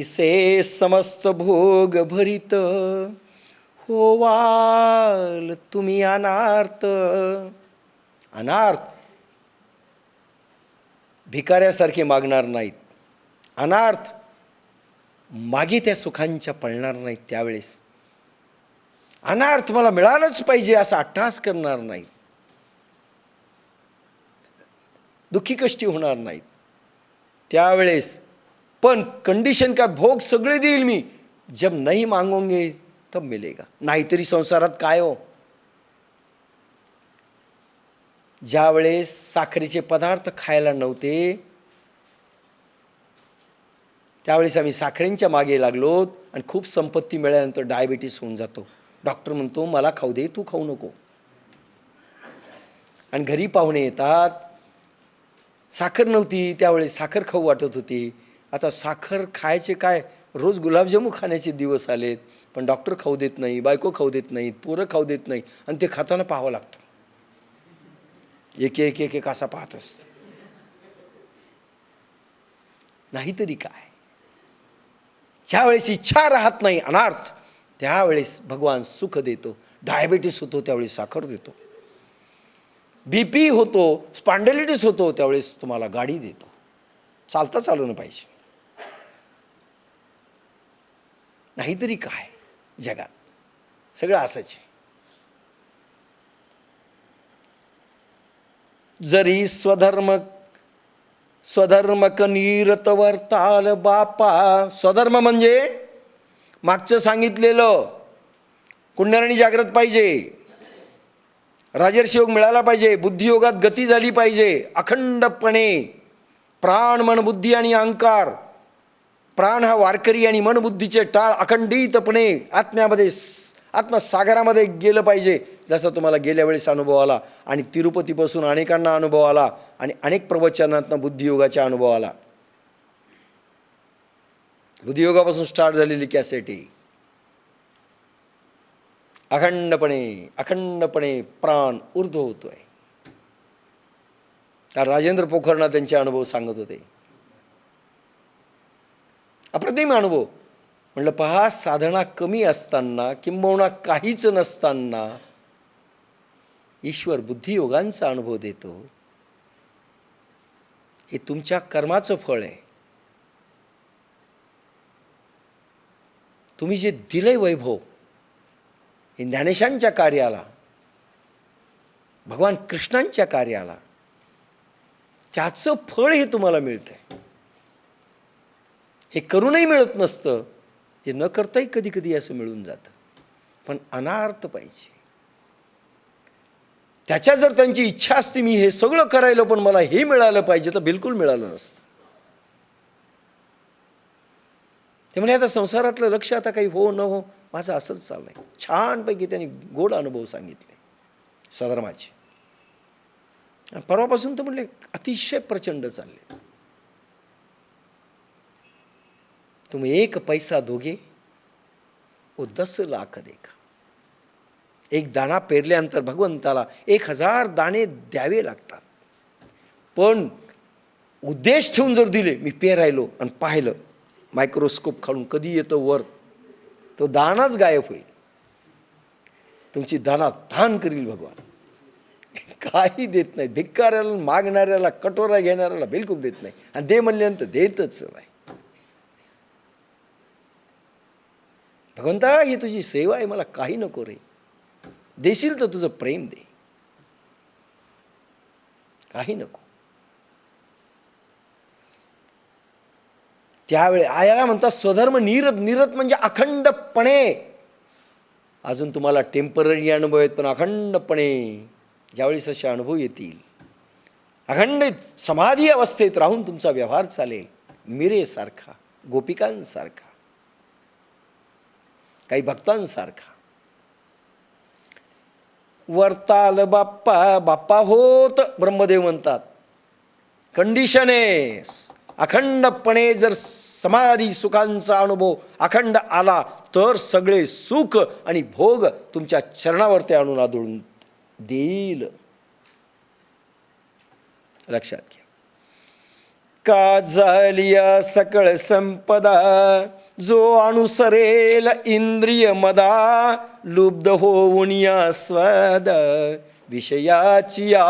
ऐसे समस्त भोग भरित? होवाल तुम्ही अनार्थ. अनार्थ? भिकाऱ्यासारखे मागणार नाहीत. अनार्थ? मागे त्या सुखांच्या पळणार नाहीत त्यावेळेस. अनार्थ मला मिळालंच पाहिजे असा अट्टहास करणार नाहीत. दुःखी कष्टी होणार नाहीत. त्यावेळेस पण कंडिशन का भोग सगळे देईल मी. जब नाही मागोंगे तब मिलेगा. नाहीतरी संसारात काय हो? ज्यावेळेस साखरेचे पदार्थ खायला नव्हते त्यावेळेस आम्ही साखरेंच्या मागे लागलो आणि खूप संपत्ती मिळाल्यानंतर डायबिटीस होऊन जातो. डॉक्टर म्हणतो मला खाऊ दे तू खाऊ नको. आणि घरी पाहुणे येतात. साखर नव्हती त्यावेळेस साखर खाऊ वाटत होती. आता साखर खायचे काय? रोज गुलाबजामू खाण्याचे दिवस आलेत पण डॉक्टर खाऊ देत नाही बायको खाऊ देत नाहीत पोरं खाऊ देत नाही आणि ते खाताना पाहावं लागतं. एक एक एक एक असा पाहत असतो. नाहीतरी काय? ज्यावेळेस इच्छा राहत नाही अनार्थ त्यावेळेस भगवान सुख देतो डायबिटीस होतो त्यावेळेस साखर देतो. बी पी होतो स्पॉन्डेलिटीस होतो त्यावेळेस तुम्हाला गाडी देतो. चालता चालवणं पाहिजे. नाहीतरी काय जगात? सगळं असंच आहे जरी स्वधर्म स्वधर्म कनीरत वर्ताल बापा स्वधर्म म्हणजे मागचं सांगितलेलं कुंडलिनी जागृत पाहिजे राजर्षयोग मिळाला पाहिजे बुद्धियोगात गती झाली पाहिजे अखंडपणे प्राण मन बुद्धी आणि अहंकार प्राण हा वारकरी आणि मनबुद्धीचे टाळ अखंडितपणे आत्म्यामध्ये आत्मसागरामध्ये गेलं पाहिजे. जसा तुम्हाला गेल्या वेळेस अनुभव आला आणि तिरुपतीपासून अनेकांना अनुभव आला आणि अनेक प्रवचनातनं बुद्धियोगाचा अनुभव आला. बुद्धियोगापासून स्टार्ट झालेली कॅसेट ही. अखंडपणे अखंडपणे प्राण ऊर्ध्व होतोय. राजेंद्र पोखरणा त्यांचे अनुभव सांगत होते. अप्रतिम अनुभव म्हणलं पहा साधना कमी असताना किंबहुना काहीच नसताना ईश्वर बुद्धियोगांचा अनुभव देतो. हे तुमच्या कर्माचं फळ आहे. तुम्ही जे दिलंय वैभव हे ज्ञानेशांच्या कार्याला भगवान कृष्णांच्या कार्याला त्याचं फळ हे तुम्हाला मिळतंय. हे करूनही मिळत नसतं. जे न करताही कधी कधी असं मिळून जातं. पण अनार्थ पाहिजे. त्याच्या जर त्यांची इच्छा असते मी हे सगळं करायला पण मला हे मिळालं पाहिजे तर बिलकुल मिळालं नसतं. ते म्हणे आता संसारातलं लक्ष आता काही हो न हो माझं असंच चाललंय. छानपैकी त्यांनी गोड अनुभव सांगितले स्वधर्माचे परवापासून तर म्हणले अतिशय प्रचंड चालले तुम एक पैसा दोगे वो दस लाख देखा एक दाणा पेरल्यानंतर भगवंताला एक हजार दाणे द्यावे लागतात. पण उद्देश ठेवून जर दिले मी पेरायलो आणि पाहिलं मायक्रोस्कोप खालून कधी येतो वर तो दाणाच गायब होईल. तुमची दाना ताण करील भगवान. काही देत नाही. भिक्काऱ्याला मागणाऱ्याला कटोरा घेणाऱ्याला बिलकुल देत नाही. आणि दे म्हणल्यानंतर देतच नाही. भगवंता ही तुझी सेवा आहे मला काही नको रे. देशील तर तुझं प्रेम दे. काही नको. त्यावेळी आयाला म्हणतात स्वधर्म निरत निरत म्हणजे अखंडपणे. अजून तुम्हाला टेंपररी अनुभव आहेत पण अखंडपणे. ज्यावेळेस असे अनुभव येतील. अखंडित समाधी अवस्थेत राहून तुमचा व्यवहार चालेल. मिरेसारखा गोपिकांसारखा. काही भक्तांसारखा. वर्ताल बाप्पा बाप्पा होत ब्रह्मदेव म्हणतात. कंडिशन आहे अखंडपणे जर समाधी सुखांचा अनुभव अखंड आला तर सगळे सुख आणि भोग तुमच्या चरणावरती आणून आदळून देईल. लक्षात घ्या. का झालिया सकळ संपदा जो अनुसरेल इंद्रिय मदा लुब्ध होऊन या स्वद विषयाची या.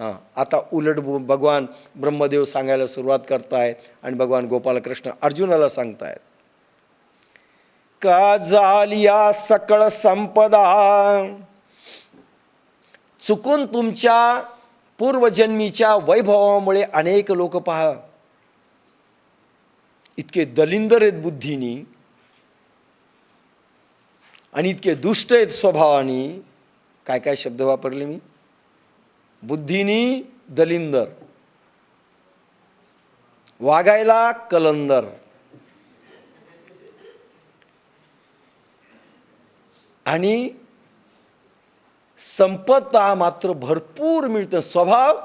हां आता उलट भगवान ब्रह्मदेव सांगायला सुरुवात करतायत आणि भगवान गोपालकृष्ण अर्जुनाला सांगतायत. का झालिया सकळ संपदा? चुकून तुमच्या पूर्वजन्मीच्या वैभवामुळे अनेक लोक पहा. इतके दलिंदर आहेत बुद्धीनी. आणि इतके दुष्ट आहेत स्वभावानी. काय काय शब्द वापरले मी? बुद्धीनी दलिंदर. वागायला कलंदर. आणि संपत्ता मात्र भरपूर मिळतं. स्वभाव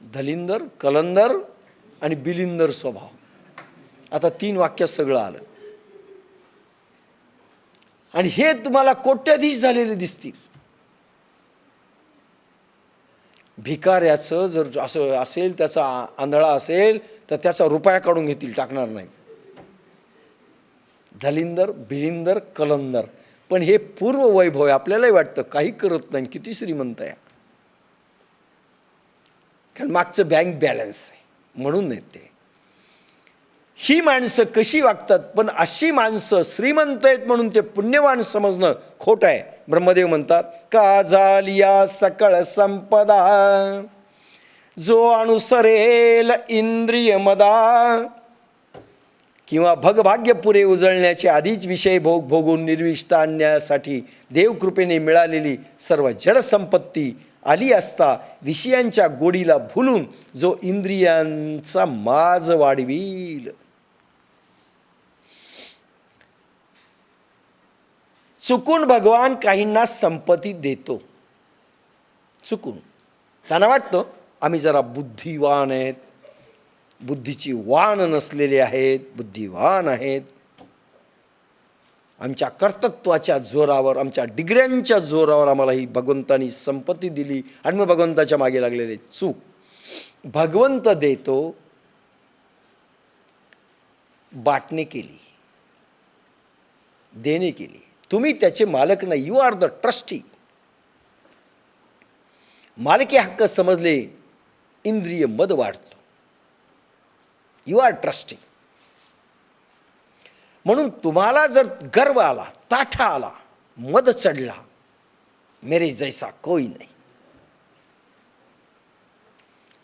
दलिंदर कलंदर आणि बिलिंदर स्वभाव. आता तीन वाक्यात सगळं आलं. आणि हे तुम्हाला कोट्याधीश झालेले दिसतील. भिकाऱ्याचं जर असं असेल त्याचा आंधळा असेल तर त्याचा रुपया काढून घेतील टाकणार नाही. धलिंदर बिलिंदर कलंदर. पण हे पूर्व वैभव आहे. आपल्यालाही वाटतं काही करत नाही किती श्रीमंत आहे. कारण मागचं बँक बॅलन्स आहे. म्हणून नाही ते. ही माणसं कशी वागतात? पण अशी माणसं श्रीमंत आहेत म्हणून ते पुण्यवान समजणं खोट आहे. ब्रह्मदेव म्हणतात का झालिया सकळ संपदा? जो अनुसरेल इंद्रिय मदा किंवा भगभाग्य पुरे उजळण्याचे आधीच विषय भोग भोगून निर्विष्ट आणण्यासाठी देवकृपेने मिळालेली सर्व जडसंपत्ती आली असता विषयांच्या गोडीला भुलून जो इंद्रियांचा माज वाढवील. चुकून भगवान काहींना संपत्ती देतो. चुकून. त्यांना वाटतं आम्ही जरा बुद्धिवान आहेत. बुद्धीची वाण नसलेले आहेत बुद्धिवान आहेत. आमच्या कर्तृत्वाच्या जोरावर आमच्या डिग्र्यांच्या जोरावर आम्हाला ही भगवंतानी संपत्ती दिली आणि मग भगवंताच्या मागे लागलेले चूक. भगवंत देतो बाटणे केली देणे केली. तुम्ही त्याचे मालक नाही यू आर द ट्रस्टी मालकी हक्क समजले इंद्रिय मद वाढतो. यू आर ट्रस्टी म्हणून तुम्हाला जर गर्व आला ताठा आला मद चढला मेरे जैसा कोई नाही.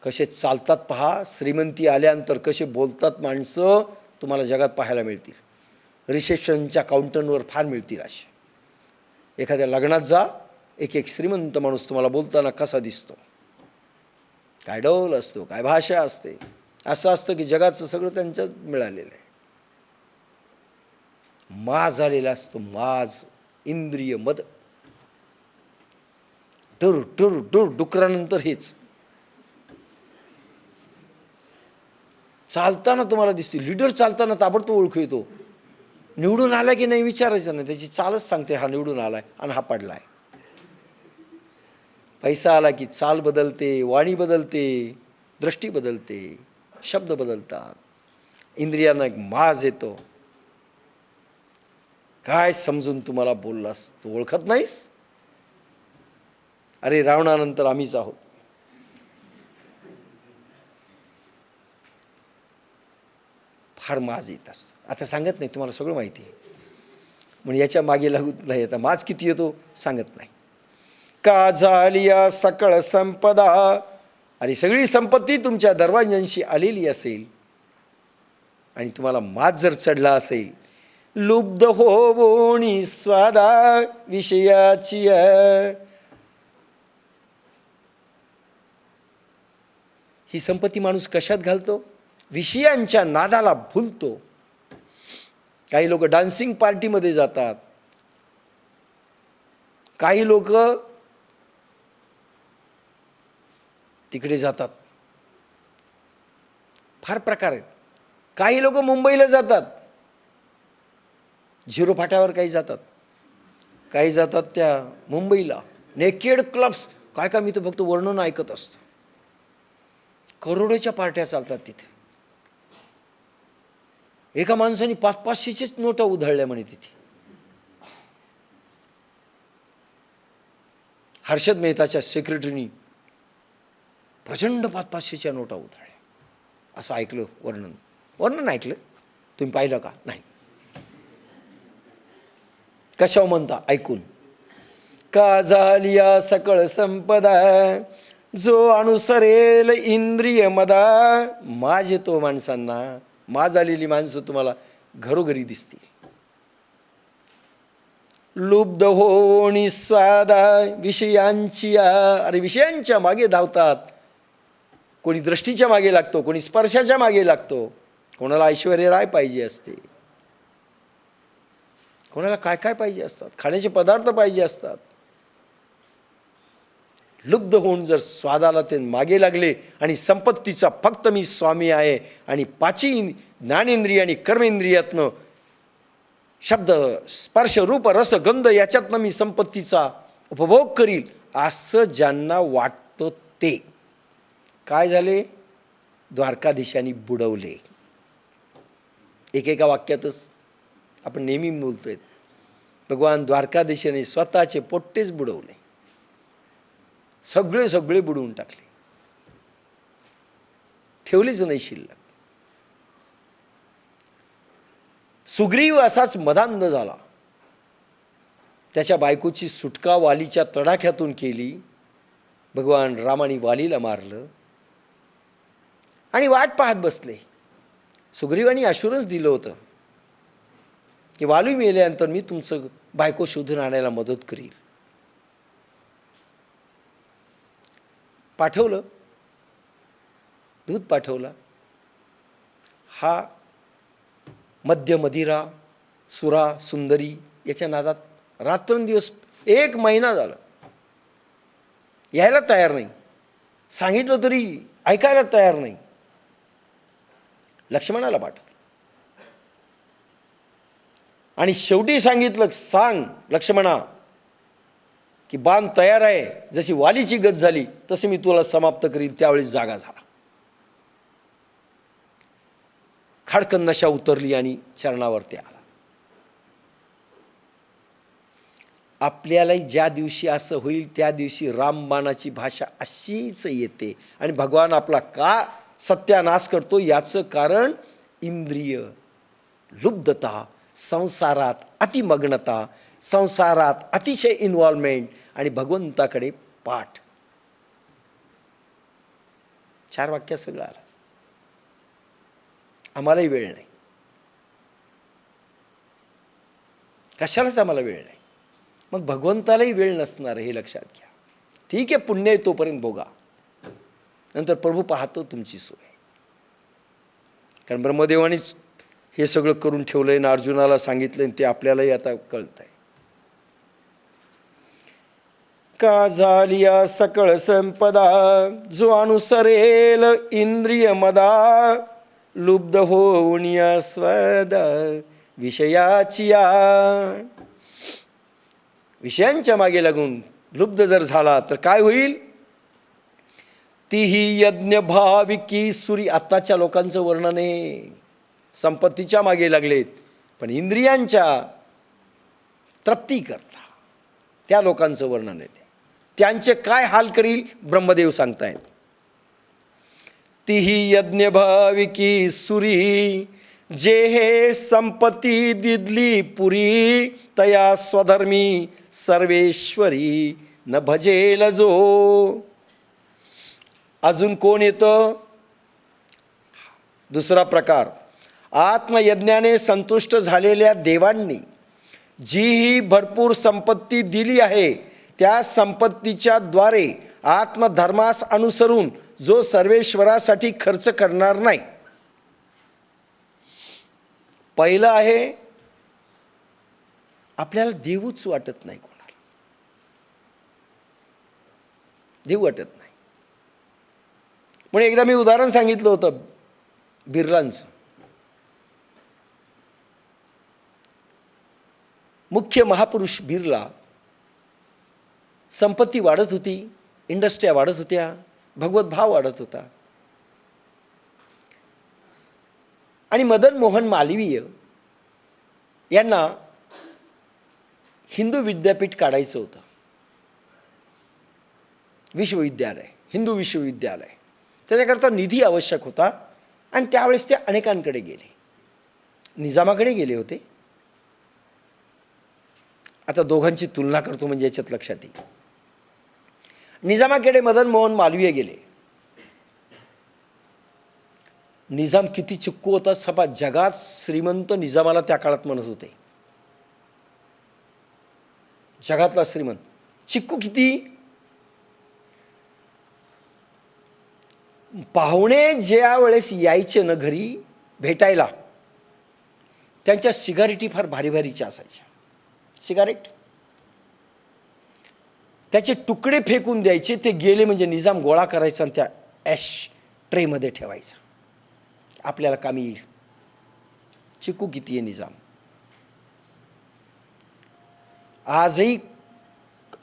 कसे चालतात पहा श्रीमंती आल्यानंतर कसे बोलतात माणसं तुम्हाला जगात पाहायला मिळतील. रिसेप्शनच्या काउंटरवर फार मिळतील असे. एखाद्या लग्नात जा एक एक श्रीमंत माणूस तुम्हाला बोलताना कसा दिसतो? काय डौल असतो काय भाषा असते? असं असतं की जगाचं सगळं त्यांच्यात मिळालेलं आहे. माज झालेला असतो माज इंद्रिय मद. टुर टुर टुर डुकरानंतर हेच. चालताना तुम्हाला दिसते. लिडर चालताना ताबडतोब ओळखू येतो. निवडून आला की नाही विचारायचं नाही. त्याची चालच सांगते हा निवडून आलाय आणि हा पडलाय. पैसा आला की चाल बदलते वाणी बदलते दृष्टी बदलते. शब्द बदलतात. इंद्रियांना एक माज येतो. काय समजून तुम्हाला बोललास? तू ओळखत नाहीस? अरे रावणानंतर आम्हीच आहोत. फार माज येत असतो. आता सांगत नाही तुम्हाला सगळं माहिती आहे. म्हणजे याच्या मागे लागू नाही आता माज किती येतो? सांगत नाही. का झालिया सकळ संपदा आणि सगळी संपत्ती तुमच्या दरवाज्यांशी आलेली असेल आणि तुम्हाला मात जर चढला असेल लुब्ध होवोणी स्वादा विषयाची ही संपत्ती माणूस कशात घालतो? विषयांच्या नादाला भुलतो. काही लोक डान्सिंग पार्टीमध्ये जातात. काही लोक तिकडे जातात. फार प्रकार आहेत. काही लोक मुंबईला जातात. झिरो फाट्यावर काही जातात. काही जातात त्या मुंबईला. नेकेड क्लब्स काय काय मी तर फक्त वर्णन ऐकत असतो. करोडोच्या पार्ट्या चालतात तिथे. एका माणसाने पाच पाचशेचेच नोटा उधळल्या म्हणे तिथे. हर्षद मेहताच्या सेक्रेटरीनी प्रचंड पाच पाचशेच्या नोटा उधळल्या. असं ऐकलं वर्णन. वर्णन ऐकलं? तुम्ही पाहिलं का? नाही. कशावर म्हणता? ऐकून. का झालिया सकळ संपदा? जो अनुसरेल इंद्रिय मदा? माझे तो माणसांना माज आलेली माणसं तुम्हाला घरोघरी दिसतील. लुब्ध होणी स्वादा विषयांची अरे विषयांच्या मागे धावतात. कोणी दृष्टीच्या मागे लागतो कोणी स्पर्शाच्या मागे लागतो. कोणाला ऐश्वर्य राय पाहिजे असते. कोणाला काय काय पाहिजे असतात? खाण्याचे पदार्थ पाहिजे असतात. लुब्ध होऊन जर स्वादाला ते मागे लागले आणि संपत्तीचा फक्त मी स्वामी आहे आणि पाची ज्ञानेंद्रिय आणि कर्मेंद्रियातनं शब्द स्पर्श रूप रस गंध याच्यातनं मी संपत्तीचा उपभोग करील असं ज्यांना वाटतं ते. काय झाले? द्वारकाधीशांनी बुडवले. एकेका वाक्यातच आपण नेहमी बोलतोय भगवान द्वारकाधीशाने स्वतःचे पोट्टेच बुडवले. सगळे सगळे बुडवून टाकले. ठेवलेच नाही शिल्लक. सुग्रीव असाच मदांध झाला. त्याच्या बायकोची सुटका वालीच्या तडाख्यातून केली. भगवान रामाने वालीला मारलं. आणि वाट पाहत बसले. सुग्रीवानी अशुरन्स दिलं होतं की वालू मेल्यानंतर मी तुमचं बायको शोधून आणायला मदत करील पाठवलं. दूध पाठवला. हा मध्य मदिरा सुरा सुंदरी याच्या नादात रात्रंदिवस एक महिना झाला. यायला तयार नाही. सांगितलं तरी ऐकायला तयार नाही. लक्ष्मणाला पाठवलं आणि शेवटी सांगितलं सांग लक्ष्मणा की बाण तयार आहे. जशी वालीची गत झाली तशी मी तुला समाप्त करीन. त्यावेळी जागा झाला. खाडकन नशा उतरली आणि चरणावरती आला. आपल्यालाही ज्या दिवशी असं होईल त्या दिवशी रामबाणाची भाषा अशीच येते. आणि भगवान आपला का सत्यानाश करतो. याचं कारण इंद्रिय लुब्धता संसारात अतिमग्नता संसारात अतिशय इन्व्हॉल्वमेंट आणि भगवंताकडे पाठ. चार वाक्य सगळं आलं. आम्हालाही वेळ नाही. कशालाच आम्हाला वेळ नाही. मग भगवंतालाही वेळ नसणार हे लक्षात घ्या. ठीक आहे पुण्य तोपर्यंत भोगा. नंतर प्रभू पाहतो तुमची सोय. कारण ब्रह्मदेवानेच हे सगळं करून ठेवलं आहे आणि अर्जुनाला सांगितलं आणि ते आपल्यालाही आता कळत आहे का झालिया सकळ संपदा? जो अनुसरेल इंद्रिय मदा. लुब्ध होऊन या स्वद विषयाची या. विषयांच्या मागे लागून लुब्ध जर झाला तर काय होईल? तीही यज्ञ भाविकी सुरी आत्ताच्या लोकांचं वर्णन आहे. संपत्तीच्या मागे लागलेत. पण इंद्रियांच्या तृप्ती करता. त्या लोकांचं वर्णन आहे त्यांचे काय हाल करील ब्रह्मदेव सांगतायत. तीही यज्ञ भाविकी सुरी जे हे संपत्ती दिदली पुरी तया स्वधर्मी सर्वेश्वरी न भजेल जो. अजून कोण येतं? दुसरा प्रकार. आत्मयज्ञाने संतुष्ट झालेल्या देवांनी जी ही भरपूर संपत्ती दिली आहे त्या संपत्तीच्या द्वारे आत्मधर्मास अनुसरून जो सर्वेश्वरासाठी खर्च करणार नाही. पहिलं आहे आपल्याला देऊच वाटत नाही कोणाला. देऊ वाटत नाही. म्हणून एकदा मी उदाहरण सांगितलं होतं बिर्लांचं. मुख्य महापुरुष बिर्ला संपत्ती वाढत होती इंडस्ट्र्या वाढत होत्या भगवत भाव वाढत होता. आणि मदन मोहन मालवीय यांना हिंदू विद्यापीठ काढायचं होतं. विश्वविद्यालय हिंदू विश्वविद्यालय. त्याच्याकरता निधी आवश्यक होता. आणि त्यावेळेस ते अनेकांकडे गेले. निजामाकडे गेले होते. आता दोघांची तुलना करतो म्हणजे याच्यात लक्षात येईल. निजामाकडे मदन मोहन मालवीय गेले. निजाम किती चिक्कू होता सभा जगात श्रीमंत निजामाला त्या काळात म्हणत होते. जगातला श्रीमंत. चिक्कू किती पाहुणे ज्या वेळेस यायचे ना घरी भेटायला त्यांच्या सिगारेटी फार भारी भारीच्या असायच्या. सिगारेट? त्याचे तुकडे फेकून द्यायचे ते गेले म्हणजे निजाम गोळा करायचा आणि त्या ॲश ट्रेमध्ये ठेवायचा. आपल्याला कामी येईल. चिकू किती आहे निजाम? आजही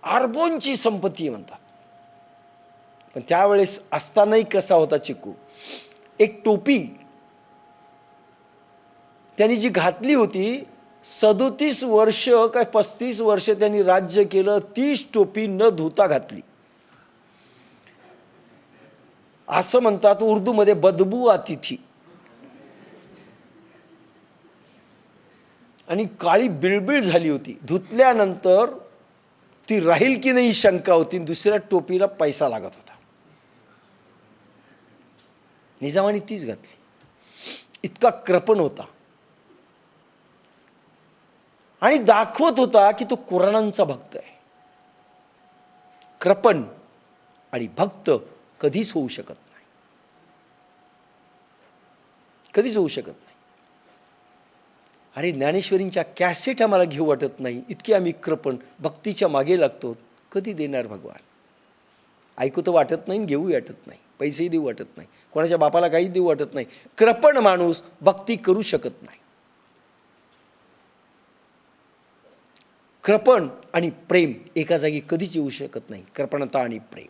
अर्बोंची संपत्ती आहे म्हणतात. पण त्यावेळेस असतानाही कसा होता चिकू? एक टोपी त्यांनी जी घातली होती सदोतीस वर्ष काय पस्तीस वर्ष त्यांनी राज्य केलं तीच टोपी न धुता घातली. असं म्हणतात उर्दूमध्ये बदबू अतिथी. आणि काळी बिळबिळ झाली होती. धुतल्यानंतर ती राहील की नाही शंका होती दुसऱ्या टोपीला पैसा लागत होता. निजामाने तीच घातली. इतका कृपण होता. आणि दाखवत होता की तो कुराणांचा भक्त आहे. कृपण आणि भक्त कधीच होऊ शकत नाही. कधीच होऊ शकत नाही. अरे ज्ञानेश्वरींच्या कॅसेट आम्हाला घेऊ वाटत नाही. इतके आम्ही कृपण भक्तीच्या मागे लागतो. कधी देणार भगवान? ऐकू तर वाटत नाही घेऊही घेऊ वाटत नाही. पैसेही देऊ वाटत नाही. कोणाच्या बापाला काही देऊ वाटत नाही. कृपण माणूस भक्ती करू शकत नाही. कृपण आणि प्रेम एका जागी कधीच येऊ शकत नाही. कृपणता आणि प्रेम.